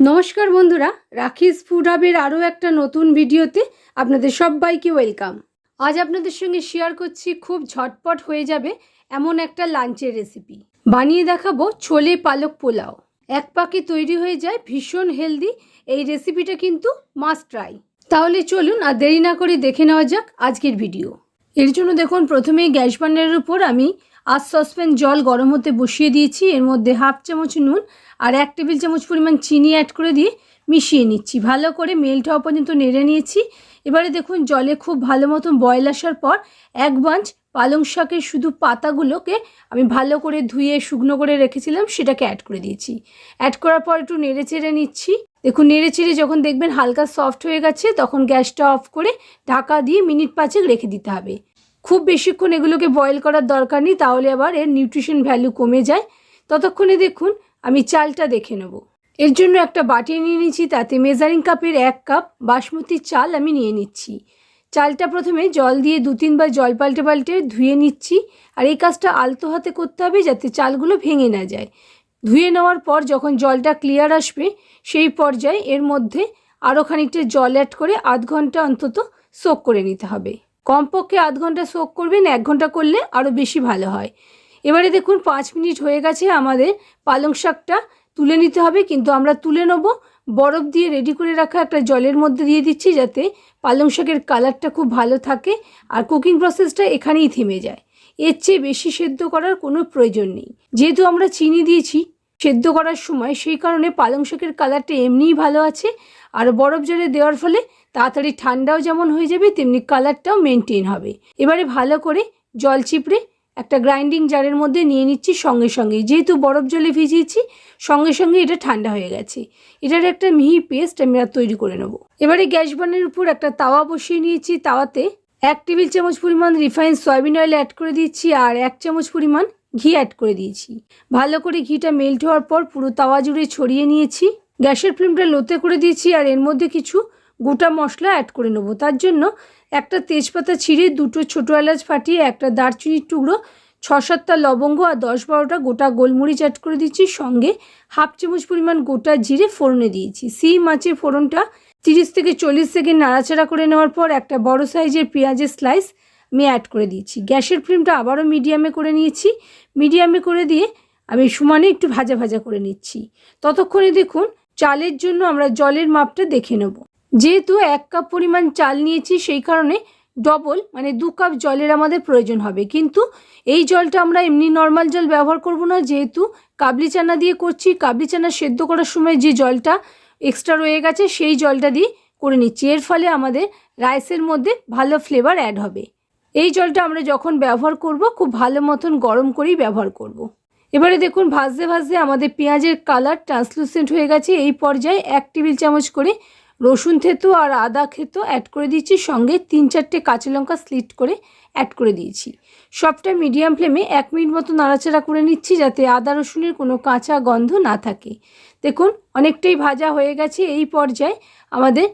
নমস্কার বন্ধুরা, রাখিস ফুড হাবের আরও একটা নতুন ভিডিওতে আপনাদের সবাইকে ওয়েলকাম। আজ আপনাদের সঙ্গে শেয়ার করছি, খুব ঝটপট হয়ে যাবে এমন একটা লাঞ্চের রেসিপি বানিয়ে দেখাবো ছোলে পালক পোলাও। এক পাকে তৈরি হয়ে যায় ভীষণ হেলদি এই রেসিপিটা কিন্তু মাস্ট ট্রাই তাহলে চলুন আর দেরি না করে দেখে নেওয়া যাক আজকের ভিডিও এর জন্য দেখুন, প্রথমেই গ্যাস বার্নারের উপর আমি আজ সসপ্যান জল গরম হতে বসিয়ে দিয়েছি। এর মধ্যে হাফ চামচ নুন আর এক টেবিল চামচ পরিমাণ চিনি অ্যাড করে দিয়ে মিশিয়ে নিচ্ছি। ভালো করে মেল্ট হওয়া পর্যন্ত নেড়ে নিয়েছি। এবারে দেখুন জলে খুব ভালো মতন বয়েল আসার পর এক বাঞ্চ পালং শাকের শুধু পাতাগুলোকে আমি ভালো করে ধুয়ে শুকনো করে রেখেছিলাম, সেটাকে অ্যাড করে দিয়েছি। অ্যাড করার পর একটু নেড়ে চেড়ে নিচ্ছি। দেখুন নেড়ে চেড়ে যখন দেখবেন হালকা সফট হয়ে গেছে, তখন গ্যাসটা অফ করে ঢাকা দিয়ে মিনিট পাঁচেক রেখে দিতে হবে। খুব বেশিক্ষণ এগুলোকে বয়েল করার দরকার নেই, তাহলে আবার এর নিউট্রিশন ভ্যালু কমে যায়। ততক্ষণে দেখুন, আমি চালটা দেখে নেব। এর জন্য একটা বাটি নিয়ে নিচ্ছি তাতে মেজারিং কাপের এক কাপ বাসমতি চাল আমি নিয়ে নিচ্ছি। চালটা প্রথমে জল দিয়ে দু তিনবার জল পাল্টে পাল্টে ধুয়ে নিচ্ছি, আর এই কাজটা আলতো হাতে করতে হবে যাতে চালগুলো ভেঙে না যায়। ধুয়ে নেওয়ার পর যখন জলটা ক্লিয়ার আসবে, সেই পর্যায়ে এর মধ্যে আরও খানিকটা জল অ্যাড করে আধ ঘণ্টা অন্তত সোক করে নিতে হবে। কমপক্ষে আধ ঘণ্টা সোক করবেন, এক ঘণ্টা করলে আরও বেশি ভালো হয়। এবারে দেখুন, পাঁচ মিনিট হয়ে গেছে আমাদের পালং শাকটা তুলে নিতে হবে, কিন্তু আমরা তুলে নেব। বরফ দিয়ে রেডি করে রাখা একটা জলের মধ্যে দিয়ে দিচ্ছি যাতে পালং শাকের কালারটা খুব ভালো থাকে আর কুকিং প্রসেসটা এখানেই থেমে যায়। এর চেয়ে বেশি সেদ্ধ করার কোনো প্রয়োজন নেই। যেহেতু আমরা চিনি দিয়েছি সেদ্ধ করার সময় সেই কারণে পালং শাকের কালারটা এমনিই ভালো আছে। আর বরফ জলে দেওয়ার ফলে তাড়াতাড়ি ঠান্ডাও যেমন হয়ে যাবে, তেমনি কালারটাও মেনটেন হবে। এবারে ভালো করে জল চিপড়ে একটা গ্রাইন্ডিং জারের মধ্যে নিয়ে নিচ্ছি সঙ্গে সঙ্গে যেহেতু বরফ জলে ভিজিয়েছি, সঙ্গে সঙ্গে এটা ঠান্ডা হয়ে গেছে। এটার একটা মিহি পেস্ট আমরা তৈরি করে নেব। এবারে গ্যাস বানের উপর একটা তাওয়া বসিয়ে নিয়েছি। তাওয়াতে এক টেবিল চামচ পরিমাণ রিফাইন সয়াবিন অয়েল অ্যাড করে দিচ্ছি আর এক চামচ পরিমাণ ঘি অ্যাড করে দিয়েছি। ভালো করে ঘিটা মেল্ট হওয়ার পর পুরো তাওয়া জুড়ে ছড়িয়ে নিয়েছি। গ্যাসের ফ্লেমটা লোতে করে দিয়েছি আর এর মধ্যে কিছু গোটা মশলা অ্যাড করে নেব। তার জন্য একটা তেজপাতা ছিঁড়ে দুটো ছোটো এলাচ ফাটিয়ে একটা দারচিনির টুকরো ছ সাতটা লবঙ্গ আর দশ বারোটা গোটা গোলমরিচ অ্যাড করে দিচ্ছি সঙ্গে হাফ চামচ পরিমাণ গোটা জিরে ফোড়নে দিয়েছি। সি মাছের ফোড়নটা তিরিশ থেকে চল্লিশ সেকেন্ড নাড়াচাড়া করে নেওয়ার পর একটা বড় সাইজের পেঁয়াজের স্লাইস আমি অ্যাড করে দিয়েছি। গ্যাসের ফ্লেমটা আবারও মিডিয়ামে করে নিয়েছি। মিডিয়ামে করে দিয়ে আমি সমানে একটু ভাজা ভাজা করে নিচ্ছি। ততক্ষণে দেখুন, চালের জন্য আমরা জলের মাপটা দেখে নেব। যেহেতু এক কাপ পরিমাণ চাল নিয়েছি, সেই কারণে ডবল মানে দু কাপ জলের আমাদের প্রয়োজন হবে। কিন্তু এই জলটা আমরা এমনি নর্মাল জল ব্যবহার করব না। যেহেতু কাবলি চানা দিয়ে করছি, কাবলি চানা সেদ্ধ করার সময় যে জলটা এক্সট্রা রয়ে গেছে, সেই জলটা দিয়ে করে নিচ্ছি। এর ফলে আমাদের রাইসের মধ্যে ভালো ফ্লেভার অ্যাড হবে। এই জলটা আমরা যখন ব্যবহার করব, খুব ভালো মতন গরম করেই ব্যবহার করব। এবারে দেখুন, ভাজতে ভাজতে আমাদের পেঁয়াজের কালার ট্রান্সলুসেন্ট হয়ে গেছে। এই পর্যায়ে এক টেবিল চামচ করে রসুন থেতো আর আদা খেতো অ্যাড করে দিয়েছি সঙ্গে তিন চারটে কাঁচা লঙ্কা স্লিট করে অ্যাড করে দিয়েছি। সবটা মিডিয়াম ফ্লেমে এক মিনিট মতো নাড়াচাড়া করে নিচ্ছি যাতে আদা রসুনের কোনো কাঁচা গন্ধ না থাকে। দেখুন, অনেকটাই ভাজা হয়ে গেছে। এই পর্যায়ে আমাদের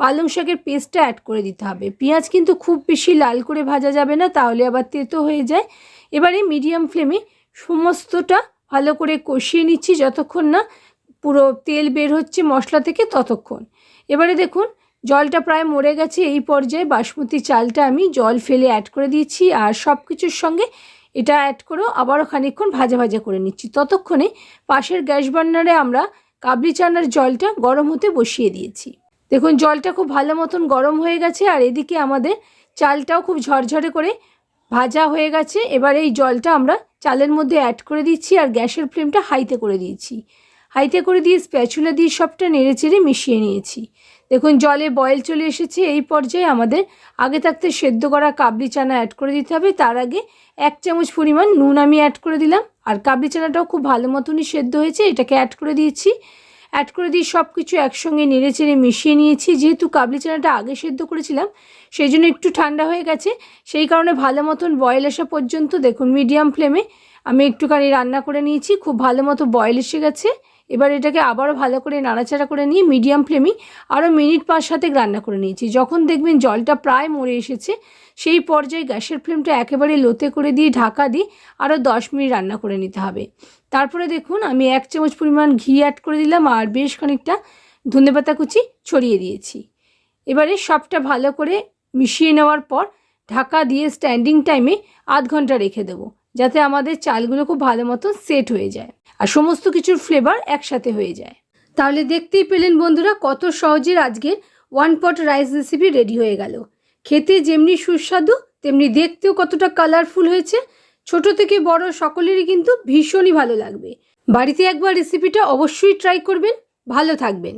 পালং শাকের পেস্টটা অ্যাড করে দিতে হবে। পেঁয়াজ কিন্তু খুব বেশি লাল করে ভাজা যাবে না, তাহলে আবার তেতো হয়ে যায়। এবারে মিডিয়াম ফ্লেমে সমস্তটা ভালো করে কষিয়ে নিচ্ছি যতক্ষণ না পুরো তেল বের হচ্ছে মশলা থেকে ততক্ষণ। এবারে দেখুন, জলটা প্রায় মরে গেছে, এই পর্যায়ে বাসমতি চালটা আমি জল ফেলে অ্যাড করে দিয়েছি আর সব কিছুর সঙ্গে এটা অ্যাড করেও আবারও খানিকক্ষণ ভাজা ভাজা করে নিচ্ছি। ততক্ষণে পাশের গ্যাস বার্নারে আমরা কাবলি চানার জলটা গরম হতে বসিয়ে দিয়েছি। দেখুন, জলটা খুব ভালো মতন গরম হয়ে গেছে, আর এদিকে আমাদের চালটাও খুব ঝরঝরে করে ভাজা হয়ে গেছে। এবার এই জলটা আমরা চালের মধ্যে অ্যাড করে দিচ্ছি, আর গ্যাসের ফ্লেমটা হাইতে করে দিয়েছি। হাইতে করে দিয়ে স্প্যাচুলা দিয়ে সবটা নেড়ে চেড়ে মিশিয়ে নিয়েছি। দেখুন, জলে বয়েল চলে এসেছে। এই পর্যায়ে আমাদের আগে থাকতে সেদ্ধ করা কাবলি চানা অ্যাড করে দিতে হবে। তার আগে এক চামচ পরিমাণ নুন আমি অ্যাড করে দিলাম। আর কাবলি চানাটাও খুব ভালো মতনই সেদ্ধ হয়েছে, এটাকে অ্যাড করে দিয়েছি। অ্যাড করে দিয়ে সব কিছু একসঙ্গে নেড়ে চেড়ে মিশিয়ে নিয়েছি। যেহেতু কাবলি চানাটা আগে সেদ্ধ করেছিলাম, সেই জন্য একটু ঠান্ডা হয়ে গেছে। সেই কারণে ভালো মতন বয়েল আসা পর্যন্ত দেখুন মিডিয়াম ফ্লেমে আমি একটুখানি রান্না করে নিয়েছি, খুব ভালো মতো বয়েল এসে গেছে। এবার এটাকে আবারও ভালো করে নাড়াচাড়া করে নিয়ে মিডিয়াম ফ্লেমে আরও মিনিট পাঁচ সাথে রান্না করে নিয়েছি। যখন দেখবেন জলটা প্রায় মরে এসেছে, সেই পর্যায়ে গ্যাসের ফ্লেমটা একেবারে লোতে করে দিয়ে ঢাকা দিয়ে আরও দশ মিনিট রান্না করে নিতে হবে। তারপরে দেখুন, আমি এক চামচ পরিমাণ ঘি অ্যাড করে দিলাম আর বেশ খানিকটা ধনেপাতা কুচি ছড়িয়ে দিয়েছি। এবারে সবটা ভালো করে মিশিয়ে নেওয়ার পর ঢাকা দিয়ে স্ট্যান্ডিং টাইমে আধ ঘণ্টা রেখে দেবো। যাতে আমাদের চালগুলো খুব ভালো মতো সেট হয়ে যায় আর সমস্ত কিছুর ফ্লেভার একসাথে হয়ে যায়। তাহলে দেখতেই পেলেন বন্ধুরা কত সহজে আজকের one pot rice recipe ready হয়ে গেল। খেতে যেমনি সুস্বাদু, তেমনি দেখতেও কতটা কালারফুল হয়েছে। ছোট থেকে বড় সকলেরই কিন্তু ভীষণই ভালো লাগবে। বাড়িতে একবার রেসিপিটা অবশ্যই ট্রাই করবেন। ভালো থাকবেন।